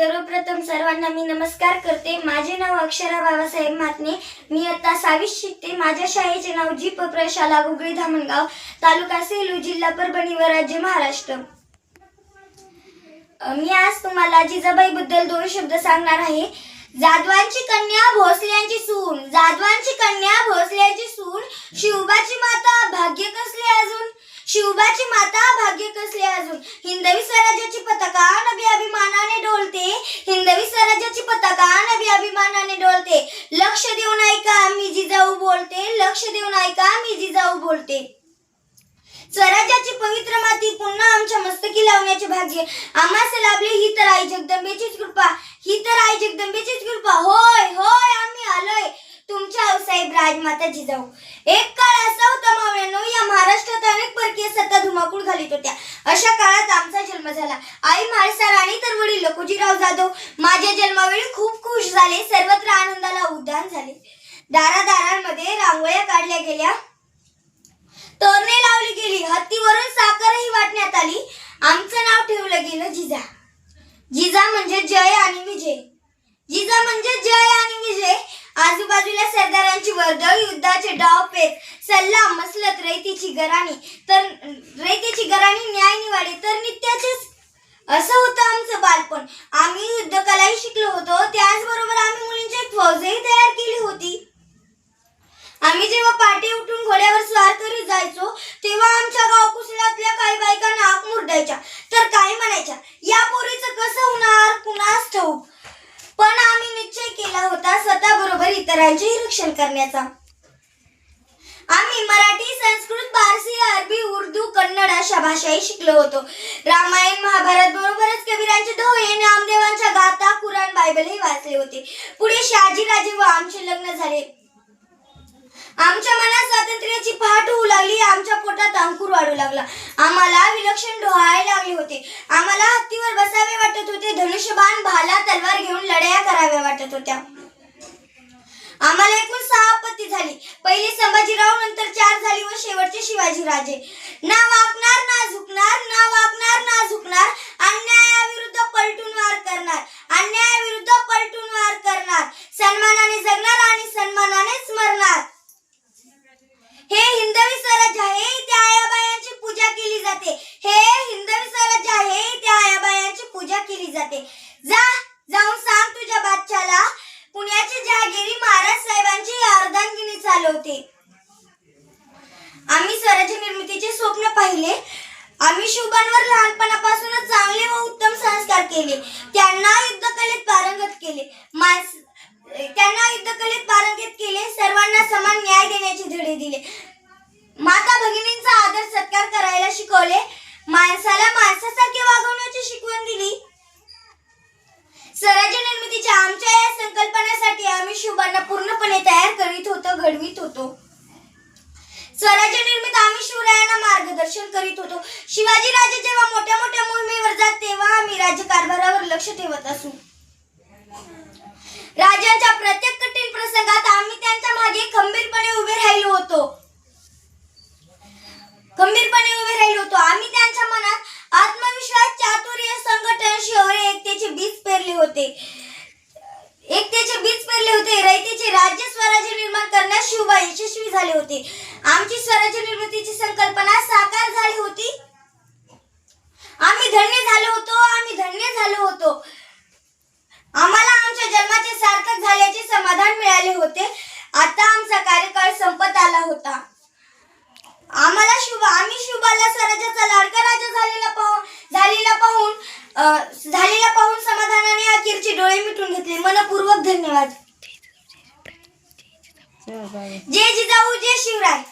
सर्वप्रथम सर्वांना मी नमस्कार करते. माझे नाव अक्षरा बाबासाहेब मातने. मी आता सावीस शिकते. माझ्या शाळेचे नाव जी प प्रशाला गुगळी धामणगाव तालुका सेलू जिल्हा परभणी व राज्य महाराष्ट्र. मी आज तुम्हाला जिजाबाई बद्दल दोन शब्द सांगणार आहे. जाधवांची कन्या भोसल्यांची सून. जाधवांची कन्या भोसल्यांची सून शिवबाची माता भाग्य कसले अजून शिवबाची माता भाग्य कसले अजून हिंदवी स्वराज्याची पताका नभी अभिमानाने डोलते हिंदवी स्वराज्याची पताका नभी अभिमानाने डोलते लक्ष देऊन ऐका मी जिजाऊ बोलते लक्ष देऊन ऐका मी जिजाऊ बोलते. स्वराज्याची पवित्र माती पुन्हा आमच्या मस्तकी लावण्याचे भाग्य. आम्हास लाभले ही तर आई जगदंबेचीच कृपा. ही तर आई जगदंबेचीच कृपा. होय होय आम्ही आलोय. तुमच्या आऊसाहेब राजमाता जिजाऊ. एक काळ असा होता मावळ्यानो या महाराष्ट्रात अनेक परकीय सत्ता धुमाकूळ घालीत होत्या. अशा काळात आमचा जन्म झाला. आई म्हाळसा राणी तर वडील लखोजीराव जाधव. माझ्या जन्मावेळी खूप खुश झाले. सर्वत्र आनंदाला उद्यान झाले. दारादारांमध्ये रांगोळ्या काढल्या गेल्या. तोरणे लावली गेली. हत्तीवरून साखरही वाटण्यात आली. आमचं नाव ठेवलं गेलं जिजा. जिजा म्हणजे जय आणि विजय. जिजा म्हणजे जय आणि विजय. आजूबाजूला सरदारांची वर्दळ युद्धाचे डाव पेच सल्ला मसलत रैतीची गराणी तर रैतीची गराणी न्याय निवाडे तर नित्याचेच. असं होतं आमचं बालपण. आम होता स्वतः बरोबर इतरांचेही रक्षण करण्याचा. आम्ही मराठी संस्कृत पारसी अरबी उर्दू कन्नड अशा भाषाही शिकलो होतो. रामायण महाभारत बरोबरच कबीरांचे दोहे नामदेवांच्या गाथा कुराण बायबलही वाचले होते. पुढे शहाजीराजे व आमचे लग्न झाले. आमच्या मनात स्वातंत्र्याची पहाट होऊ लागली आमच्या पोटात अंकुर वाढू लागला. आम्हाला विलक्षण डोहाळे लागले होते. आम्हाला हत्तीवर बसावे वाटत होते धनुष्यबाण भाला तलवार घेऊन लढाया कराव्या वाटत होत्या. आम्हाला एकूण सहा आपत्ती झाली. पहिली संभाजीराव नंतर चार झाली व शेवटचे शिवाजीराजे. ना वाकणार ना झुकणार ना चालवते आम्ही स्वराज्य निर्मितीचे स्वप्न पाहिले. आम्ही शुभांवर लहानपणापासूनच चांगले व उत्तम संस्कार केले. त्यांना युद्धकलेत पारंगत केले. माणस त्यांना युद्धकलेत पारंगत केले. सर्वांना समान न्याय देण्याचे धडे दिले. माता भगिनी घडवीत होतो. स्वराज्य निर्मित आम्ही शिवरायांना मार्गदर्शन करीत होतो. शिवाजी राजे जेव्हा मोठ्या मोठ्या मोहिमेवर जात तेव्हा आम्ही राज्यकारभारावर लक्ष ठेवत असू. राजांच्या प्रत्येक कठीण प्रसंगात आम्ही त्यांच्या मागे खंबीरपणे उभे राहिलो होतो. खंबीरपणे उभे राहिलो होतो. आम्ही त्यांच्या मनात आत्मविश्वास चातुर्य संघटन शौर्य एकतेचे बीज पेरले होते. एकतेचे बीज पेरले होते. रयतेचे राज्य स्वराज्य निर्माण करण्यास शिवबा यशस्वी झाले होते. आमची स्वराज्य निर्मितीची संकल्पना साकार झाली होती. आम्ही धन्य झालो होतो. आम्ही धन्य झालो होतो. आम्हाला आमच्या जन्माचे सार्थक झाल्याचे समाधान मिळाले होते. आता आमचा कार्यकाळ संपत आला होता. आम्हाला शुभ आम्ही शुभाला स्वराज्याचा लाडका राजा झालेला पाहून झालेला पाहून झालेला पाहून समाधानाने अखेरचे डोळे मिटून घेतले. मनपूर्वक धन्यवाद. जय जिजाऊ जय शिवराय